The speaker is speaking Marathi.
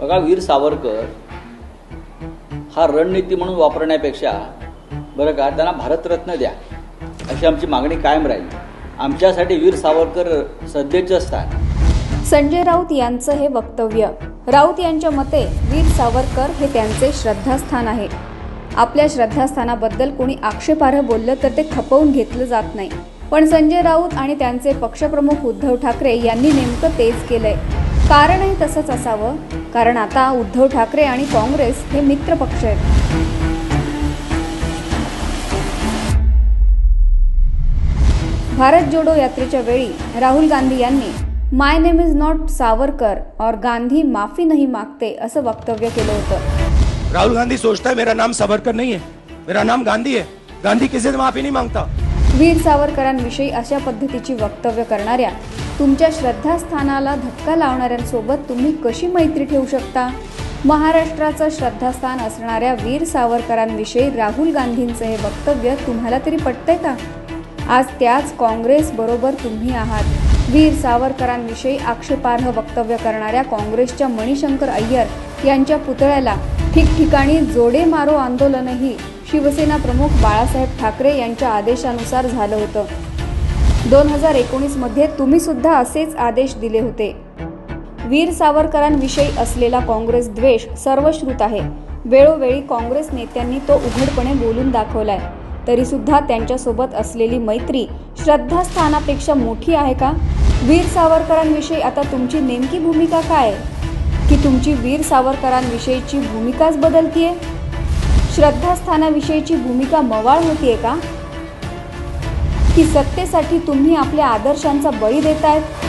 बघा वीर सावरकर हा रणनीती म्हणून वापरण्यापेक्षा बरं का त्यांना भारतरत्न द्या. अशी आमची मागणी कायम राहील. आमच्यासाठी वीर सावरकर सध्याचं असतात. संजय राऊत यांचं हे वक्तव्य. राऊत यांच्या मते वीर सावरकर हे त्यांचे श्रद्धास्थान आहे. आपल्या श्रद्धास्थानाबद्दल कोणी आक्षेपार्ह बोललं तर ते खपवून घेतलं जात नाही. पण संजय राऊत आणि त्यांचे पक्षप्रमुख उद्धव ठाकरे यांनी नेमकं तेच केलंय. कारणही तसंच असावं कारण आता उद्धव ठाकरे आणि काँग्रेस हे मित्र पक्ष आहेत. भारत जोडो यात्रेच्या वेळी राहुल गांधी यांनी my name is not Savarkar और गांधी माफी नाही मागते असं वक्तव्य केलं होतं. राहुल गांधी सोचता है मेरा नाम सावरकर नहीं है। मेरा नाम गांधी है। गांधी किसी से माफी नहीं मांगता। वीर सावरकरांविषयी अशा पद्धतीची वक्तव्य करणाऱ्या तुमच्या श्रद्धास्थानाला धक्का लावणाऱ्यांसोबत तुम्ही कशी मैत्री ठेवू शकता? महाराष्ट्राचं श्रद्धास्थान असणाऱ्या वीर सावरकरांविषयी राहुल गांधींचं हे वक्तव्य तुम्हाला तरी पटतंय का? आज त्याच काँग्रेस बरोबर तुम्ही आहात. वीर सावरकरांविषयी आक्षेपार्ह वक्तव्य करणाऱ्या काँग्रेसच्या मणिशंकर अय्यर यांच्या पुतळ्याला ठिकठिकाणी जोडे मारो आंदोलनही शिवसेना प्रमुख बाळासाहेब ठाकरे यांच्या आदेशानुसार झालं होतं. दोन हजार एकोणीसमध्ये तुम्हीसुद्धा असेच आदेश दिले होते. वीर सावरकरांविषयी असलेला काँग्रेस द्वेष सर्वश्रुत आहे. वेळोवेळी काँग्रेस नेत्यांनी तो उघडपणे बोलून दाखवलाय. तरीसुद्धा त्यांच्यासोबत असलेली मैत्री श्रद्धास्थानापेक्षा मोठी आहे का? वीर सावरकरांविषयी आता तुमची नेमकी भूमिका काय? आहे? की तुमची वीर सावरकरांविषयीची भूमिकाच बदलतीये? श्रद्धास्थानाविषयीची भूमिका मवाळ होतीये का? की सत्तेसाठी तुम्ही आपल्या आदर्शांचा बळी देतायत?